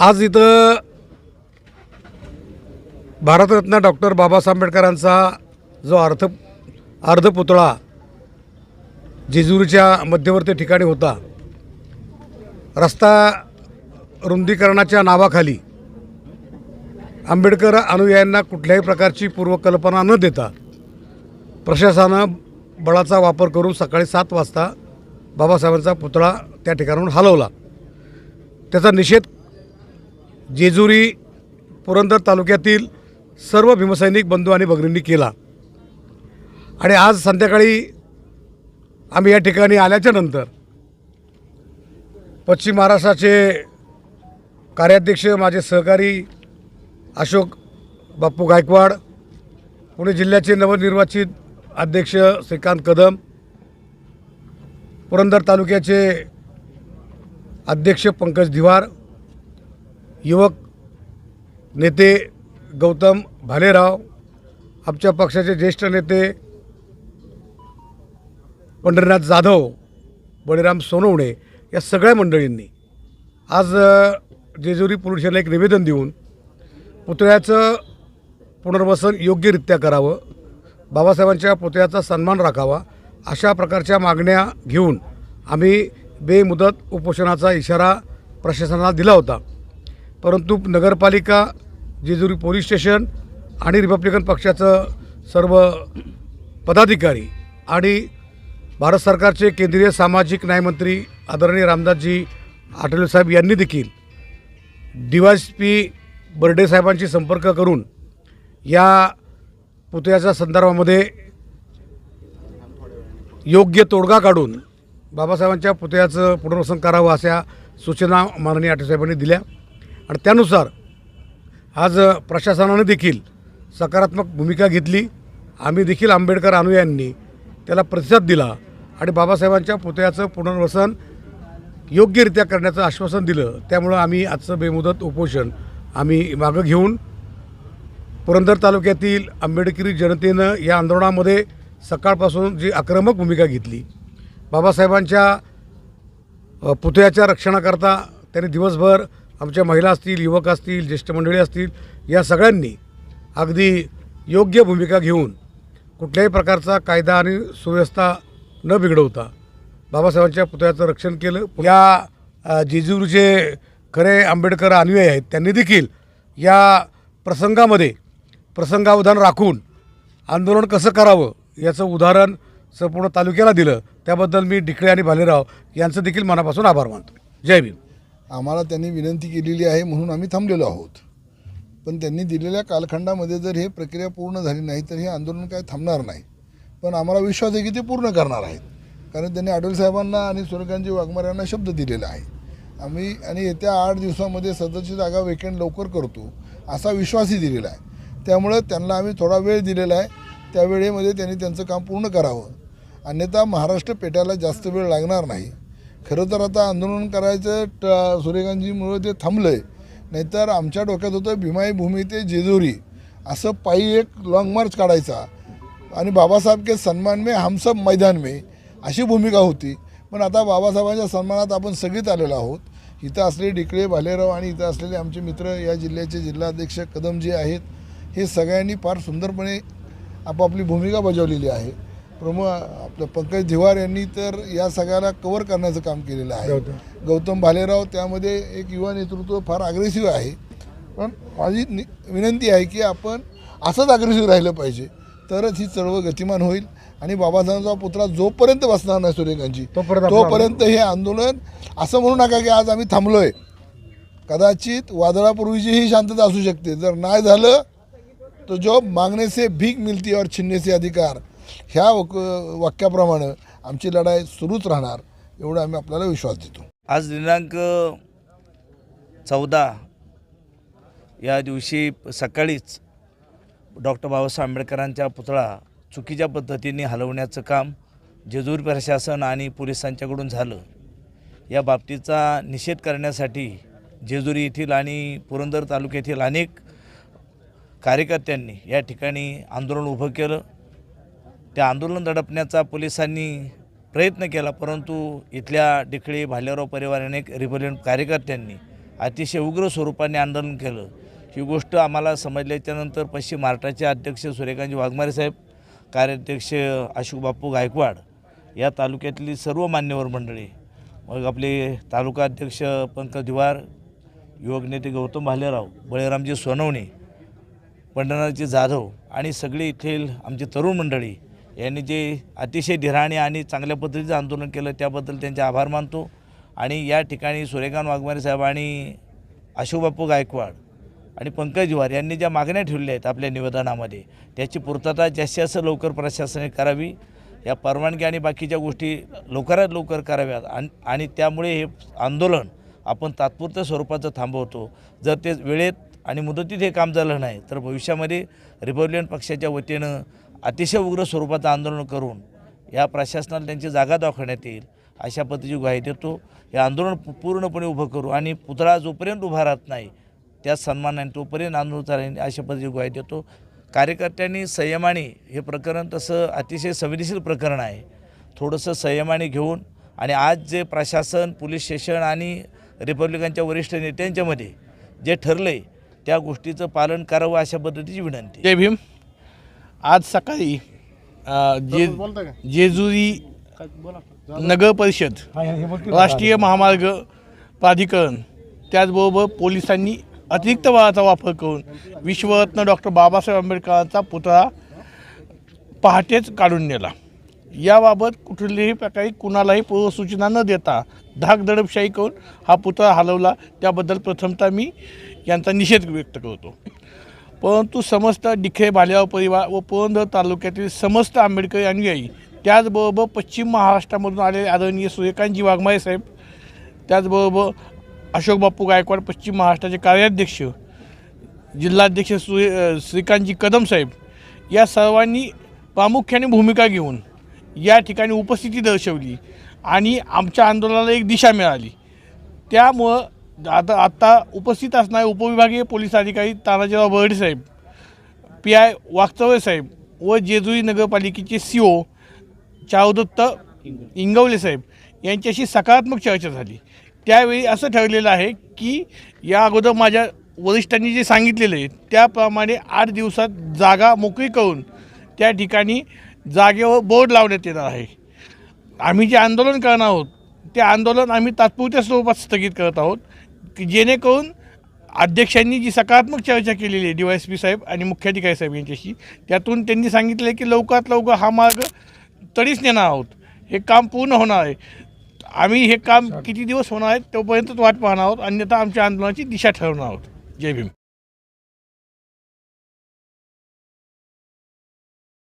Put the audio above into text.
आज इथं भारतरत्न डॉक्टर बाबासाहेब आंबेडकरांचा जो अर्थ अर्धपुतळा जेजुरीच्या मध्यवर्ती ठिकाणी होता रस्ता रुंदीकरणाच्या नावाखाली आंबेडकर अनुयायांना कुठल्याही प्रकारची पूर्वकल्पना न देता प्रशासनानं बळाचा वापर करून सकाळी सात वाजता बाबासाहेबांचा पुतळा त्या ठिकाणाहून हलवला. त्याचा निषेध जेजुरी पुरंदर तालुक्यातील सर्व भीमसैनिक बंधू आणि भगिनींनी केला. आणि आज संध्याकाळी आम्ही या ठिकाणी आल्याच्यानंतर पश्चिम महाराष्ट्राचे कार्याध्यक्ष माझे सहकारी अशोक बाप्पू गायकवाड पुणे जिल्ह्याचे नवनिर्वाचित अध्यक्ष श्रीकांत कदम पुरंदर तालुक्याचे अध्यक्ष पंकज धिवार युवक नेते गौतम भालेराव आमच्या पक्षाचे ज्येष्ठ नेते पंढरीनाथ जाधव बळीराम सोनवणे या सगळ्या मंडळींनी आज जेजुरी पोलिसांना एक निवेदन देऊन पुतळ्याचं पुनर्वसन योग्यरित्या करावं बाबासाहेबांच्या पुतळ्याचा सन्मान राखावा अशा प्रकारच्या मागण्या घेऊन आम्ही बेमुदत उपोषणाचा इशारा प्रशासनाला दिला होता. परंतु नगरपालिका जेजुरी पोलीस स्टेशन आणि रिपब्लिकन पक्षाचं सर्व पदाधिकारी आणि भारत सरकारचे केंद्रीय सामाजिक न्यायमंत्री आदरणीय रामदासजी आठवले साहेब यांनी देखील डी वाय पी बर्डे साहेबांशी संपर्क करून या पुतळ्याच्या संदर्भामध्ये योग्य तोडगा काढून बाबासाहेबांच्या पुतळ्याचं पुनर्वसन करावं अशा सूचना माननीय आठवसाहेबांनी दिल्या. आणि त्यानुसार आज प्रशासनाने देखील सकारात्मक भूमिका घेतली. आम्ही देखील आंबेडकर अनुयायांनी त्याला प्रतिसाद दिला आणि बाबासाहेबांच्या पुतळ्याचं पुनर्वसन योग्यरित्या करण्याचं आश्वासन दिलं. त्यामुळं आम्ही आजचं बेमुदत उपोषण आम्ही मागं घेऊन पुरंदर तालुक्यातील आंबेडकरी जनतेनं या आंदोलनामध्ये सकाळपासून जी आक्रमक भूमिका घेतली बाबासाहेबांच्या पुतळ्याच्या रक्षणाकरता त्यांनी दिवसभर आमच्या महिला असतील युवक असतील ज्येष्ठ मंडळी असतील या सगळ्यांनी अगदी योग्य भूमिका घेऊन कुठल्याही प्रकारचा कायदा आणि सुव्यवस्था न बिघडवता बाबासाहेबांच्या पुतळ्याचं रक्षण केलं. या अ, जेजुरीचे खरे आंबेडकर अनुयायी आहेत त्यांनी देखील या प्रसंगामध्ये प्रसंगावधान राखून आंदोलन कसं करावं याचं उदाहरण संपूर्ण तालुक्याला दिलं. त्याबद्दल मी डिकळे आणि भालेराव यांचं देखील मनापासून आभार मानतो. जय भीम. आम्हाला त्यांनी विनंती केलेली आहे म्हणून आम्ही थांबलेलो आहोत. पण त्यांनी दिलेल्या कालखंडामध्ये जर हे प्रक्रिया पूर्ण झाली नाही तर हे आंदोलन काय थांबणार नाही. पण आम्हाला विश्वास आहे की ते पूर्ण करणार आहेत. कारण त्यांनी आडोल साहेबांना आणि सूर्यकांतजी वाघमारे यांना शब्द दिलेला आहे. आम्ही आणि येत्या आठ दिवसामध्ये सदरची जागा वेकेंड लवकर करतो असा विश्वासही दिलेला आहे. त्यामुळं त्यांना आम्ही थोडा वेळ दिलेला आहे. त्या वेळेमध्ये त्यांनी त्यांचं काम पूर्ण करावं. अन्यथा महाराष्ट्र पेटायला जास्त वेळ लागणार नाही. खरं तर आता आंदोलन करायचं ट सूर्यकांतजीमुळं ते थांबलं आहे नाहीतर आमच्या डोक्यात होतं भीमाई भूमी ते जेजुरी. असं पायी एक लाँग मार्च काढायचा. आणि बाबासाहेब के सन्मान में हम सब मैदान में अशी भूमिका होती. पण आता बाबासाहेबांच्या सन्मानात आपण सगळीच आलेलो आहोत. इथं असलेले डिकळे भालेराव आणि इथं असलेले आमचे मित्र या जिल्ह्याचे जिल्हाध्यक्ष कदम जे आहेत. हे सगळ्यांनी फार सुंदरपणे आपापली भूमिका बजावलेली आहे. प्रमुख आपलं पंकज धिवार यांनी तर या सगळ्याला कव्हर करण्याचं काम केलेलं आहे. गौतम. भालेराव त्यामध्ये एक युवा नेतृत्व फार अग्रेसिव्ह आहे. पण माझी नि विनंती आहे की आपण असंच अग्रेसिव्ह राहिलं पाहिजे तरच ही चळवळ गतिमान होईल. आणि बाबासाहेबांचा पुतळा जोपर्यंत बसणार नाही सूर्यकांतजी तोपर्यंत हे आंदोलन असं म्हणू नका की आज आम्ही थांबलोय. कदाचित वादळापूर्वीची ही शांतता असू शकते. जर नाही झालं तो जो मागणे से भीक मिळती और छिन्ने से अधिकार. ह्या वक वाक्याप्रमाणे आमची लढाई सुरूच राहणार एवढा आम्ही आपल्याला विश्वास देतो. आज दिनांक चौदा या दिवशी सकाळीच डॉक्टर बाबासाहेब आंबेडकरांचा पुतळा चुकीच्या पद्धतीने हलवण्याचं काम जेजूर प्रशासन आणि पोलिसांच्याकडून झालं. या बाबतीचा निषेध करण्यासाठी जेजुरी येथील आणि पुरंदर तालुक्यातील अनेक कार्यकर्त्यांनी या ठिकाणी आंदोलन उभं केलं. त्या आंदोलन दडपण्याचा पोलिसांनी प्रयत्न केला परंतु इथल्या डिकळी भालेराव परिवार अनेक रिपब्लिकन कार्यकर्त्यांनी अतिशय उग्र स्वरूपाने आंदोलन केलं. ही गोष्ट आम्हाला समजल्याच्यानंतर पश्चिम महाराष्ट्राचे अध्यक्ष सूर्यकांतजी वाघमारे साहेब कार्याध्यक्ष अशोक बापू गायकवाड या तालुक्यातली सर्व मान्यवर मंडळी मग आपले तालुका अध्यक्ष पंकज दिवार युवक नेते गौतम भालेराव बळीरामजी सोनवणे पंढरनाथजी जाधव आणि सगळे येथील आमची तरुण मंडळी यांनी जे अतिशय धीराने आणि चांगल्या पद्धतीचं आंदोलन केलं त्याबद्दल त्यांचे आभार मानतो. आणि या ठिकाणी सूर्यकांत वाघमारे साहेब आणि अशोकबापू गायकवाड आणि पंकज जुवार यांनी ज्या मागण्या ठेवल्या आहेत आपल्या निवेदनामध्ये त्याची पूर्तता जास्तीत जास्त लवकर प्रशासनाने करावी या परवानगी आणि बाकीच्या गोष्टी लवकरात लवकर कराव्यात आणि आणि त्यामुळे हे आंदोलन आपण तात्पुरत्या स्वरूपाचं थांबवतो. जर ते वेळेत आणि मुदतीत हे काम झालं नाही तर भविष्यामध्ये रिपब्लिकन पक्षाच्या वतीनं अतिशय उग्र स्वरूपाचं आंदोलन करून या प्रशासनाला त्यांची जागा दाखवण्यात येईल अशा पद्धतीची ग्वाही देतो. हे आंदोलन पूर्णपणे उभं करू आणि पुतळा जोपर्यंत उभा राहत नाही त्या सन्मानाने तोपर्यंत आंदोलन चालेल अशा पद्धतीची ग्वाही देतो. कार्यकर्त्यांनी संयमाने हे प्रकरण तसं अतिशय संवेदनशील प्रकरण आहे. थोडंसं संयमाने घेऊन आणि आज जे प्रशासन पोलीस स्टेशन आणि रिपब्लिकनच्या वरिष्ठ नेत्यांच्यामध्ये जे ठरलं आहे त्या गोष्टीचं पालन करावं अशा पद्धतीची विनंती. जय भीम. आज सकाळी अ, जे जेजुरी नगर परिषद राष्ट्रीय महामार्ग प्राधिकरण. त्याचबरोबर पोलिसांनी अतिरिक्त बळाचा वापर करून विश्वरत्न डॉक्टर बाबासाहेब आंबेडकरांचा पुतळा पहाटेच काढून नेला. याबाबत कुठल्याही प्रकारे कुणालाही पूर्वसूचना न देता धाक दडपशाही करून हा पुतळा हलवला. त्याबद्दल प्रथमतः मी यांचा निषेध व्यक्त करतो. परंतु समस्त डिखे भालेराव परिवार व पुरंदर तालुक्यातील समस्त आंबेडकरी अनुयायी त्याचबरोबर पश्चिम महाराष्ट्रामधून आलेले आदरणीय सूर्यकांतजी वाघमारे साहेब त्याचबरोबर अशोक बापू गायकवाड पश्चिम महाराष्ट्राचे कार्याध्यक्ष जिल्हाध्यक्ष सूर्य श्रीकांतजी कदम साहेब या सर्वांनी प्रामुख्याने भूमिका घेऊन या ठिकाणी उपस्थिती दर्शवली आणि आमच्या आंदोलनाला एक दिशा मिळाली. त्यामुळं आता आत्ता उपस्थित असणारे उपविभागीय पोलीस अधिकारी तानाजीराव बर्डे साहेब पी आय वागचवळे साहेब व जेजुरी नगरपालिकेचे सी ओ चावदत्त इंगवले साहेब यांच्याशी सकारात्मक चर्चा झाली. त्यावेळी असं ठरलेलं आहे की या अगोदर माझ्या वरिष्ठांनी जे सांगितलेलं आहे त्याप्रमाणे आठ दिवसात जागा मोकळी करून त्या ठिकाणी जागेवर बोर्ड लावण्यात येणार आहे. आम्ही जे आंदोलन करणार आहोत ते आंदोलन आम्ही तात्पुरत्या स्वरूपात स्थगित करत आहोत. जेणेकरून अध्यक्षांनी जी सकारात्मक चर्चा केलेली आहे डी वाय एस पी साहेब आणि मुख्याधिकारी साहेब यांच्याशी त्यातून त्यांनी सांगितलं आहे की लवकरात लवकर हा मार्ग तडीच नेणार आहोत. हे काम पूर्ण होणार आहे. आम्ही हे काम किती दिवस होणार आहे तोपर्यंतच वाट पाहणार आहोत. अन्यथा आमच्या आंदोलनाची दिशा ठरवणार आहोत. जय भीम.